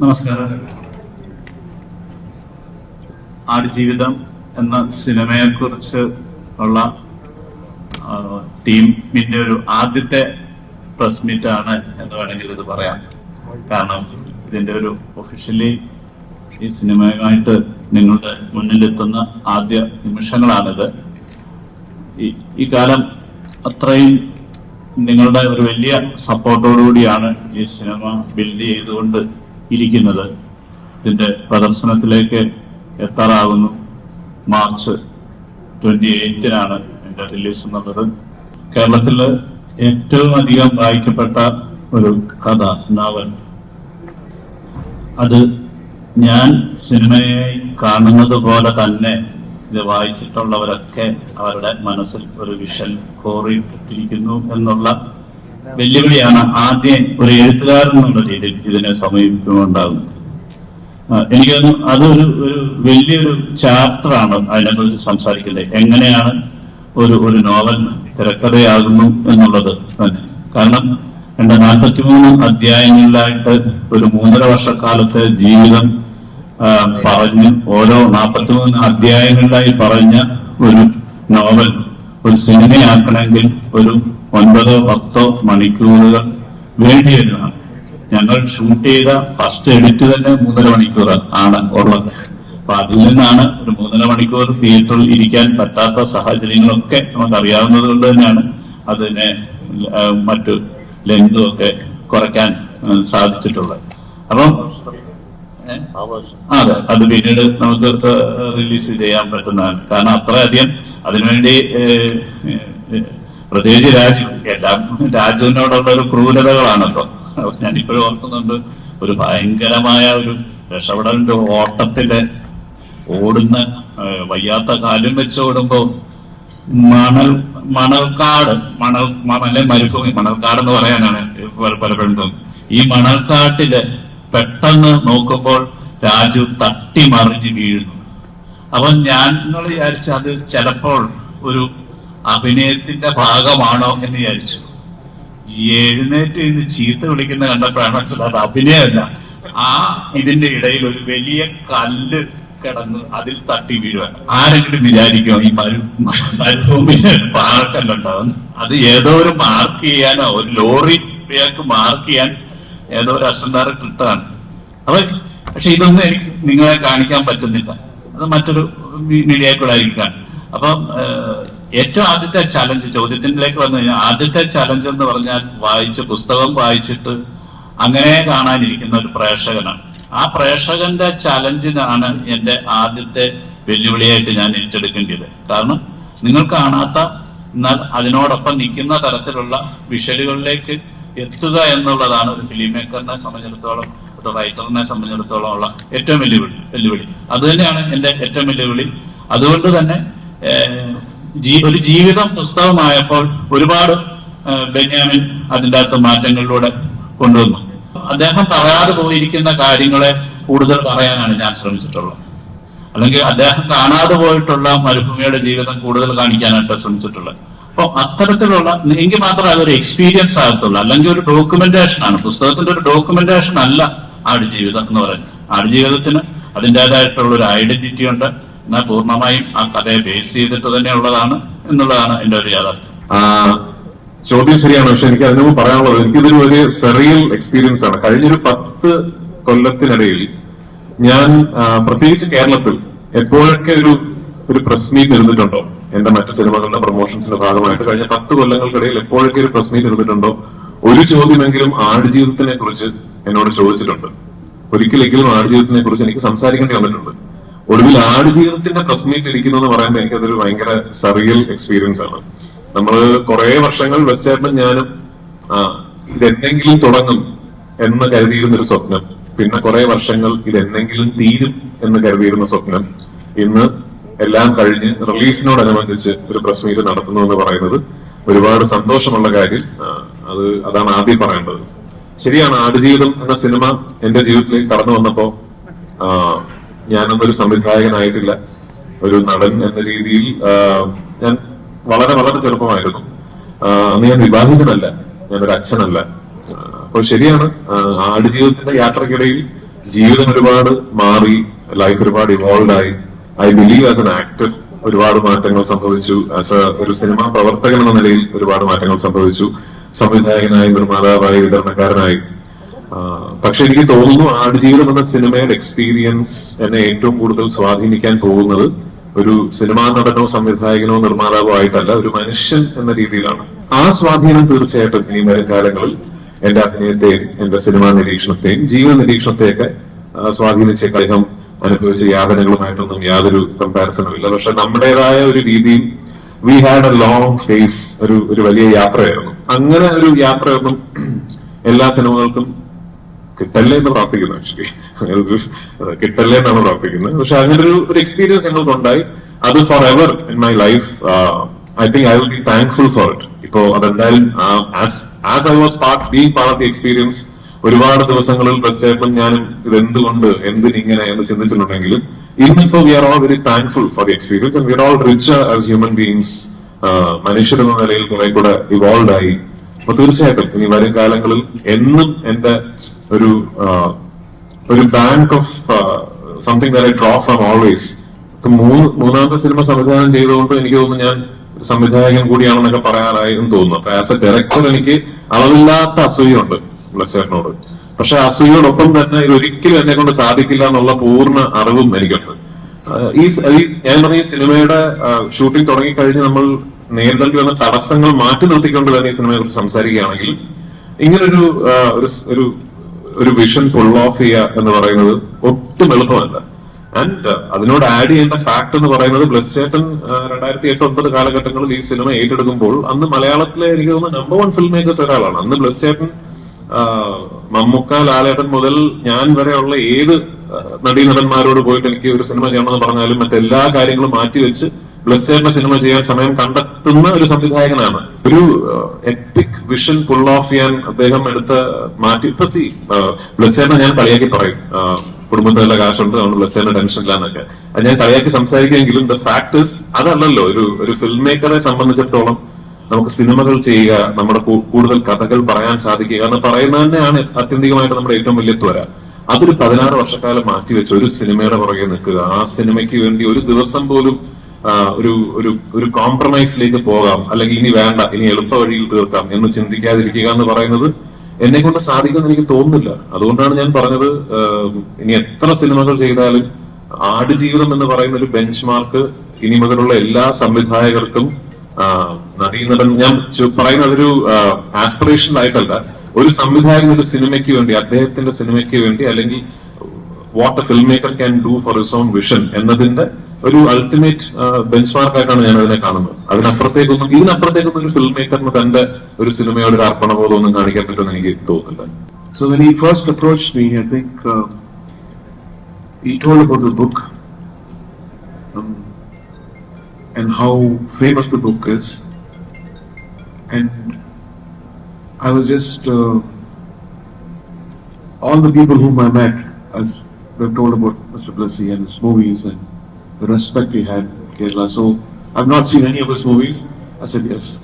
നമസ്കാരം. ആടുജീവിതം എന്ന സിനിമയെക്കുറിച്ച് ഉള്ള ടീമിന്റെ ഒരു ആദ്യത്തെ പ്രസ് മീറ്റ് ആണ് എന്ന് വേണമെങ്കിൽ ഇത് പറയാം. കാരണം ഇതിന്റെ ഒരു ഒഫീഷ്യലി ഈ സിനിമയുമായിട്ട് നിങ്ങളുടെ മുന്നിലെത്തുന്ന ആദ്യ നിമിഷങ്ങളാണിത്. ഈ ഈ കാലം അത്രയും നിങ്ങളുടെ ഒരു വലിയ സപ്പോർട്ടോടുകൂടിയാണ് ഈ സിനിമ ബിൽഡ് ചെയ്തുകൊണ്ട് ഇരിക്കുന്നത്. ഇതിന്റെ പ്രദർശനത്തിലേക്ക് എത്താറാകുന്നു. മാർച്ച് ട്വന്റി എയ്റ്റിനാണ് ഇതിന്റെ റിലീസ് എന്നുള്ളത്. കേരളത്തിൽ ഏറ്റവും അധികം വായിക്കപ്പെട്ട ഒരു കഥ നോവൽ. അത് ഞാൻ സിനിമയായി കാണുന്നത് പോലെ തന്നെ ഇത് വായിച്ചിട്ടുള്ളവരൊക്കെ അവരുടെ മനസ്സിൽ ഒരു വിഷൻ കോറിയിട്ടിരിക്കുന്നു എന്നുള്ള വെല്ലുവിളിയാണ് ആദ്യം ഒരു എഴുത്തുകാരൻ എന്നുള്ള രീതിയിൽ ഇതിനെ സമീപിക്കുന്നുണ്ടാകുന്നത് എനിക്ക് അതൊരു ഒരു വലിയൊരു ചാപ്റ്ററാണ് അതിനെക്കുറിച്ച് സംസാരിക്കുന്നത് എങ്ങനെയാണ് ഒരു ഒരു നോവൽ തിരക്കഥയാകുന്നു എന്നുള്ളത് തന്നെ. കാരണം നാൽപ്പത്തി നാൽപ്പത്തിമൂന്ന് അധ്യായങ്ങളിലായിട്ട് ഒരു മൂന്നര വർഷക്കാലത്തെ ജീവിതം പറഞ്ഞ് ഓരോ നാൽപ്പത്തിമൂന്ന് അധ്യായങ്ങളിലായി പറഞ്ഞ ഒരു നോവൽ ഒരു സിനിമയാക്കണമെങ്കിൽ ഒരു ഒൻപതോ പത്തോ മണിക്കൂറുകൾ വേണ്ടി വരുന്നതാണ് ഞങ്ങൾ ഷൂട്ട് ചെയ്ത ഫസ്റ്റ് എഡിറ്റ് തന്നെ മൂന്നര മണിക്കൂർ ആണ് ഉള്ളത്. അപ്പൊ അതിൽ നിന്നാണ് ഒരു മൂന്നര മണിക്കൂർ തിയേറ്ററിൽ ഇരിക്കാൻ പറ്റാത്ത സാഹചര്യങ്ങളൊക്കെ നമുക്ക് അറിയാവുന്നത് കൊണ്ട് തന്നെയാണ് അതിനെ മറ്റു ലെങ്തും ഒക്കെ കുറയ്ക്കാൻ സാധിച്ചിട്ടുള്ളത്. അപ്പം? അതെ. അത് പിന്നീട് നമുക്ക് റിലീസ് ചെയ്യാൻ പറ്റുന്നതാണ്. കാരണം അത്രയധികം അതിനുവേണ്ടി പ്രത്യേകിച്ച് രാജു. എല്ലാം രാജുവിനോടുള്ള ഒരു ക്രൂരതകളാണല്ലോ. ഞാനിപ്പോഴും ഓർക്കുന്നുണ്ട് ഒരു ഭയങ്കരമായ ഒരു രക്ഷപ്പെടലിന്റെ ഓട്ടത്തിൽ ഓടുന്ന വയ്യാത്ത കാലും വെച്ച് ഓടുമ്പോ മണൽ മണൽക്കാട് മണൽ മണലെ മരുഭൂമി മണൽക്കാട് എന്ന് പറയാനാണ് പല- പലപ്പോഴും തോന്നുന്നത്. ഈ മണൽക്കാട്ടിൽ പെട്ടെന്ന് നോക്കുമ്പോൾ രാജു തട്ടി മറിഞ്ഞ് വീഴുന്നു. അപ്പൊ ഞാൻ വിചാരിച്ച അത് ചിലപ്പോൾ ഒരു അഭിനയത്തിന്റെ ഭാഗമാണോ എന്ന് വിചാരിച്ചു. എഴുന്നേറ്റ് ഇന്ന് ചീത്ത വിളിക്കുന്ന കണ്ടപ്പോഴാണ് മനസ്സിലായത് അഭിനയമല്ല. ആ ഇതിന്റെ ഇടയിൽ ഒരു വലിയ കല്ല് കിടന്ന് അതിൽ തട്ടി വീഴുവാൻ. ആരെങ്കിലും വിചാരിക്കുമോ ഈ മരു മരുഭൂമിയിൽ പാറക്കല്ലുണ്ടാവും അത് ഏതോ ഒരു മാർക്ക് ചെയ്യാനോ ഒരു ലോറി മാർക്ക് ചെയ്യാൻ ഏതോ ഒരു അസിസ്റ്റന്റ് കൃത്താണ്. അപ്പൊ പക്ഷെ ഇതൊന്നും എനിക്ക് നിങ്ങളെ കാണിക്കാൻ പറ്റുന്നില്ല. അത് മറ്റൊരു മീഡിയ കൂടെ ആയിരിക്കാം. അപ്പം ഏറ്റവും ആദ്യത്തെ ചലഞ്ച് ചോദ്യത്തിലേക്ക് വന്നു കഴിഞ്ഞാൽ ആദ്യത്തെ ചലഞ്ച് എന്ന് പറഞ്ഞാൽ വായിച്ച് പുസ്തകം വായിച്ചിട്ട് അങ്ങനെ കാണാനിരിക്കുന്ന ഒരു പ്രേക്ഷകനാണ്. ആ പ്രേക്ഷകന്റെ ചലഞ്ചിനാണ് എന്റെ ആദ്യത്തെ വെല്ലുവിളിയായിട്ട് ഞാൻ ഏറ്റെടുക്കേണ്ടത് കാരണം നിങ്ങൾ കാണാത്ത എന്നാൽ അതിനോടൊപ്പം നിൽക്കുന്ന തരത്തിലുള്ള വിഷലുകളിലേക്ക് എത്തുക എന്നുള്ളതാണ് ഒരു ഫിലിം മേക്കറിനെ സംബന്ധിച്ചിടത്തോളം ഒരു റൈറ്ററിനെ സംബന്ധിച്ചിടത്തോളം ഉള്ള ഏറ്റവും വെല്ലുവിളി വെല്ലുവിളി. അതുതന്നെയാണ് എന്റെ ഏറ്റവും വെല്ലുവിളി. അതുകൊണ്ട് തന്നെ ഒരു ജീവിതം പുസ്തകമായപ്പോൾ ഒരുപാട് ബെന്യാമിൻ അതിന്റെ അകത്ത് മാറ്റങ്ങളിലൂടെ കൊണ്ടുവന്നു. അദ്ദേഹം പറയാതെ പോയിരിക്കുന്ന കാര്യങ്ങളെ കൂടുതൽ പറയാനാണ് ഞാൻ ശ്രമിച്ചിട്ടുള്ളത്. അല്ലെങ്കിൽ അദ്ദേഹം കാണാതെ പോയിട്ടുള്ള മരുഭൂമിയുടെ ജീവിതം കൂടുതൽ കാണിക്കാനായിട്ട് ശ്രമിച്ചിട്ടുള്ളത്. അപ്പൊ അത്തരത്തിലുള്ള എങ്കിൽ മാത്രമേ അതൊരു എക്സ്പീരിയൻസ് ആകത്തുള്ളൂ. അല്ലെങ്കിൽ ഒരു ഡോക്യുമെന്റേഷൻ ആണ്. പുസ്തകത്തിന്റെ ഒരു ഡോക്യുമെന്റേഷൻ അല്ല ആടുജീവിതം എന്ന് പറയുന്നത്. ആടുജീവിതത്തിന് അതിന്റെതായിട്ടുള്ള ഒരു ഐഡന്റിറ്റി ഉണ്ട്. എന്നാൽ പൂർണമായും ആ കഥയെ ബേസ് ചെയ്തിട്ട് തന്നെ ഉള്ളതാണ് എന്നുള്ളതാണ് എന്റെ ഒരു യാഥാർത്ഥ്യം. ചോദ്യം ശരിയാണ്. പക്ഷെ എനിക്ക് അതിനു പറയാനുള്ളത് എനിക്കിതൊരു ഒരു സെറിയൽ എക്സ്പീരിയൻസ് ആണ്. കഴിഞ്ഞൊരു പത്ത് കൊല്ലത്തിനിടയിൽ ഞാൻ പ്രത്യേകിച്ച് കേരളത്തിൽ എപ്പോഴൊക്കെ ഒരു ഒരു പ്രസ് മീറ്റ് ഇരുന്നിട്ടുണ്ടോ? എന്റെ മറ്റു സിനിമകളുടെ പ്രൊമോഷൻസിന്റെ ഭാഗമായിട്ട് കഴിഞ്ഞ പത്ത് കൊല്ലങ്ങൾക്കിടയിൽ എപ്പോഴൊക്കെ ഒരു പ്രസ് മീറ്റ് ഇരുന്നിട്ടുണ്ടോ? ഒരു ചോദ്യമെങ്കിലും ആടുജീവിതത്തിനെ കുറിച്ച് എന്നോട് ചോദിച്ചിട്ടുണ്ട്. ഒരിക്കലെങ്കിലും ആടുജീവിതത്തിനെ കുറിച്ച് എനിക്ക് സംസാരിക്കേണ്ടി വന്നിട്ടുണ്ട്. ഒടുവിൽ ആടുജീവിതത്തിന്റെ പ്രസ് മീറ്റ് ഇരിക്കുന്നു എന്ന് പറയുമ്പോൾ എനിക്കതൊരു ഭയങ്കര സറിയൽ എക്സ്പീരിയൻസ് ആണ്. നമ്മൾ കുറെ വർഷങ്ങൾ വെസ്റ്റേട്ടനും ഞാനും ആ ഇതെന്തെങ്കിലും തുടങ്ങും എന്ന് കരുതിയിരുന്ന ഒരു സ്വപ്നം. പിന്നെ കുറെ വർഷങ്ങൾ ഇതെന്തെങ്കിലും തീരും എന്ന് കരുതിയിരുന്ന സ്വപ്നം ഇന്ന് എല്ലാം കഴിഞ്ഞ് റിലീസിനോടനുബന്ധിച്ച് ഒരു പ്രസ് മീറ്റ് നടത്തുന്നു എന്ന് പറയുന്നത് ഒരുപാട് സന്തോഷമുള്ള കാര്യം. അത് അതാണ് ആദ്യം പറയേണ്ടത്. ശരിയാണ് ആടുജീവിതം എന്ന സിനിമ എന്റെ ജീവിതത്തിലേക്ക് കടന്നു വന്നപ്പോ ഞാനൊന്നൊരു സംവിധായകനായിട്ടില്ല. ഒരു നടൻ എന്ന രീതിയിൽ ഞാൻ വളരെ വളരെ ചെറുപ്പമായിരുന്നു. അന്ന് ഞാൻ വിവാഹിതനല്ല ഞാനൊരു അച്ഛനല്ല. അപ്പൊ ശരിയാണ് ആടുജീവിതത്തിന്റെ യാത്രക്കിടയിൽ ജീവിതം ഒരുപാട് മാറി ലൈഫ് ഒരുപാട് ഇവോൾവ് ആയി. I believe as an actor ഒരുപാട് മാറ്റങ്ങൾ സംഭവിച്ചു. ആസ് എ ഒരു സിനിമാ പ്രവർത്തകൻ എന്ന നിലയിൽ ഒരുപാട് മാറ്റങ്ങൾ സംഭവിച്ചു. സംവിധായകനായി നിർമ്മാതാവായി വിതരണക്കാരനായി. പക്ഷെ എനിക്ക് തോന്നുന്നു ആടുജീവിതം എന്ന സിനിമയുടെ എക്സ്പീരിയൻസ് എന്നെ ഏറ്റവും കൂടുതൽ സ്വാധീനിക്കാൻ പോകുന്നത് ഒരു സിനിമാ നടനോ സംവിധായകനോ നിർമ്മാതാവോ ആയിട്ടല്ല ഒരു മനുഷ്യൻ എന്ന രീതിയിലാണ്. ആ സ്വാധീനം തീർച്ചയായിട്ടും ഇനി വരും കാലങ്ങളിൽ എന്റെ അഭിനയത്തെയും എന്റെ സിനിമാ നിരീക്ഷണത്തെയും ജീവ നിരീക്ഷണത്തെയൊക്കെ സ്വാധീനിച്ച അദ്ദേഹം അനുഭവിച്ച യാതനകളുമായിട്ടൊന്നും യാതൊരു കമ്പാരിസണും ഇല്ല. പക്ഷെ നമ്മുടേതായ ഒരു രീതിയിൽ we had a long phase ഒരു ഒരു വലിയ യാത്രയായിരുന്നു. അങ്ങനെ ഒരു യാത്രയൊന്നും എല്ലാ സിനിമകൾക്കും കിട്ടല്ലേ എന്ന് പ്രാർത്ഥിക്കുന്നു ആക്ച്വലി കിട്ടല്ലേ എന്നാണ് പ്രാർത്ഥിക്കുന്നത്. പക്ഷെ അങ്ങനെ ഒരു ഒരു എക്സ്പീരിയൻസ് ഞങ്ങൾക്ക് ഉണ്ടായി അത് forever in my life I think I will be thankful for it ഇപ്പോ അതെന്തായാലും as I was part being part of the experience ഒരുപാട് ദിവസങ്ങളിൽ തീർച്ചയായിട്ടും ഞാനും ഇത് എന്തുകൊണ്ട് എന്തിനിങ്ങനെ എന്ന് ചിന്തിച്ചിട്ടുണ്ടെങ്കിലും ഇന്നിപ്പോ we are all very thankful for the experience and we are all rich as human beings മനുഷ്യരെന്ന നിലയിൽ കുറെ കൂടെ ഇവോൾവ് ആയി. അപ്പൊ തീർച്ചയായിട്ടും ഇനി വരും കാലങ്ങളിൽ എന്നും എന്റെ ഒരു ഒരു bank of something I draw from always മൂന്ന് മൂന്നാമത്തെ സിനിമ സംവിധാനം ചെയ്തുകൊണ്ട് എനിക്ക് തോന്നുന്നു ഞാൻ സംവിധായകൻ കൂടിയാണെന്നൊക്കെ പറയാനായി എന്ന് തോന്നുന്നു. അപ്പൊ ആസ് എ ഡയറക്ടർ എനിക്ക് അളവില്ലാത്ത അസൂയുണ്ട് ബ്ലസ്സേറിനോട്. പക്ഷെ അസൂയോടൊപ്പം തന്നെ ഇത് ഒരിക്കലും എന്നെ കൊണ്ട് സാധിക്കില്ല എന്നുള്ള പൂർണ അറിവും എനിക്കുണ്ട്. ഈ ഞാൻ പറഞ്ഞ സിനിമയുടെ ഷൂട്ടിംഗ് തുടങ്ങിക്കഴിഞ്ഞ് നമ്മൾ നേരിടേണ്ടി വന്ന തടസ്സങ്ങൾ മാറ്റി നിർത്തിക്കൊണ്ട് തന്നെ ഈ സിനിമയെ കുറിച്ച് സംസാരിക്കുകയാണെങ്കിൽ ഇങ്ങനൊരു ഒരു ഒരു വിഷൻ പുൾ ഓഫ് ചെയ്യുക എന്ന് പറയുന്നത് ഒട്ടും എളുപ്പമല്ല. ആൻഡ് അതിനോട് ആഡ് ചെയ്യേണ്ട ഫാക്ട് എന്ന് പറയുന്നത് ബ്ലസ് ചേട്ടൻ രണ്ടായിരത്തി എട്ട് ഒൻപത് കാലഘട്ടങ്ങളിൽ ഈ സിനിമ ഏറ്റെടുക്കുമ്പോൾ അന്ന് മലയാളത്തിലെ എനിക്ക് തോന്നുന്ന നമ്പർ വൺ ഫിലിം മേക്കേഴ്സ് ഒരാളാണ്. അന്ന് ബ്ലസ് ചേട്ടൻ മമ്മൂക്ക ലാലേട്ടൻ മുതൽ ഞാൻ വരെയുള്ള ഏത് നടീനടന്മാരോട് പോയിട്ട് എനിക്ക് ഒരു സിനിമ ചെയ്യണമെന്ന് പറഞ്ഞാലും മറ്റെല്ലാ കാര്യങ്ങളും മാറ്റിവെച്ച് ബ്ലസ്സേറിന്റെ സിനിമ ചെയ്യാൻ സമയം കണ്ടെത്തുന്ന ഒരു സംവിധായകനാണ്. ഒരു എത്തിക് വിഷൻ പുൾ ഓഫ് ചെയ്യാൻ അദ്ദേഹം എടുത്ത മാറ്റി ഇപ്പൊ സി ബ്ലസ്സേറിനെ ഞാൻ കളിയാക്കി പറയും. കുടുംബത്തിൽ നല്ല കാശുണ്ട് അതുകൊണ്ട് ബ്ലസ്സേറിന് ടെൻഷൻ ഇല്ലാന്നൊക്കെ. അത് ഞാൻ കളിയാക്കി സംസാരിക്കുമെങ്കിലും ദ ഫാക്ട് ഇസ് അതല്ലല്ലോ ഒരു ഒരു ഫിൽം മേക്കറെ സംബന്ധിച്ചിടത്തോളം നമുക്ക് സിനിമകൾ ചെയ്യുക നമ്മുടെ കൂടുതൽ കഥകൾ പറയാൻ സാധിക്കുക എന്ന് പറയുന്നത് തന്നെയാണ് ആത്യന്തികമായിട്ട് നമ്മുടെ ഏറ്റവും വലിയ ത്വര. അതൊരു പതിനാറ് വർഷക്കാലം മാറ്റിവെച്ച് ഒരു സിനിമയുടെ പുറകെ നിൽക്കുക. ആ സിനിമയ്ക്ക് വേണ്ടി ഒരു ദിവസം പോലും ഒരു ഒരു ഒരു കോംപ്രമൈസിലേക്ക് പോകാം. അല്ലെങ്കിൽ ഇനി വേണ്ട ഇനി എളുപ്പ വഴിയിൽ തീർക്കാം എന്ന് ചിന്തിക്കാതിരിക്കുക എന്ന് പറയുന്നത് എന്നെ കൊണ്ട് സാധിക്കുമെന്ന് എനിക്ക് തോന്നുന്നില്ല. അതുകൊണ്ടാണ് ഞാൻ പറഞ്ഞത് ഇനി എത്ര സിനിമകൾ ചെയ്താലും ആടുജീവിതം എന്ന് പറയുന്ന ഒരു ബെഞ്ച് മാർക്ക് ഇനി മുതലുള്ള എല്ലാ സംവിധായകർക്കും നടീനടൻ ഞാൻ പറയുന്ന ഒരു ആസ്പിറേഷൻ ആയിട്ടല്ല. ഒരു സംവിധായകൻ ഒരു സിനിമയ്ക്ക് വേണ്ടി അദ്ദേഹത്തിന്റെ സിനിമയ്ക്ക് വേണ്ടി അല്ലെങ്കിൽ what a film maker can do for his own vision എന്നതിന്റെ ഒരു അൾട്ടിമേറ്റ് ബെഞ്ച് മാർക്ക് ആയിട്ടാണ് ഞാൻ അതിനെ കാണുന്നത്. അതിനപ്പുറത്തേക്കൊന്നും ഇതിനപ്പുറത്തേക്കൊന്നും ഒരു ഫിൽം മേക്കറിന് തന്റെ ഒരു സിനിമയോട് ഒരു അർപ്പണബോധം ഒന്നും കാണിക്കാൻ പറ്റുമെന്ന് എനിക്ക് തോന്നുന്നില്ല. So when he first approached me, I think uh, he told about the book um, and how famous the book is, and I was just uh, all the people whom I met, as they've told about Mr. Blessy and his movies and the respect he had in Kerala. So I've not seen any of his movies. I said yes.